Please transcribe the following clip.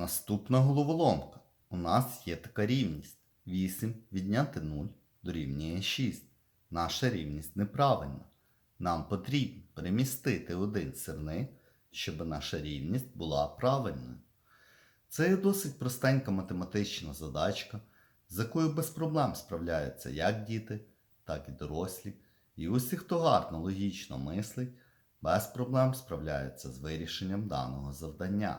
Наступна головоломка. У нас є така рівність. 8 відняти 0 дорівнює 6. Наша рівність неправильна. Нам потрібно перемістити один сирник, щоб наша рівність була правильною. Це є досить простенька математична задачка, з якою без проблем справляються як діти, так і дорослі. І усі, хто гарно логічно мислить, без проблем справляються з вирішенням даного завдання.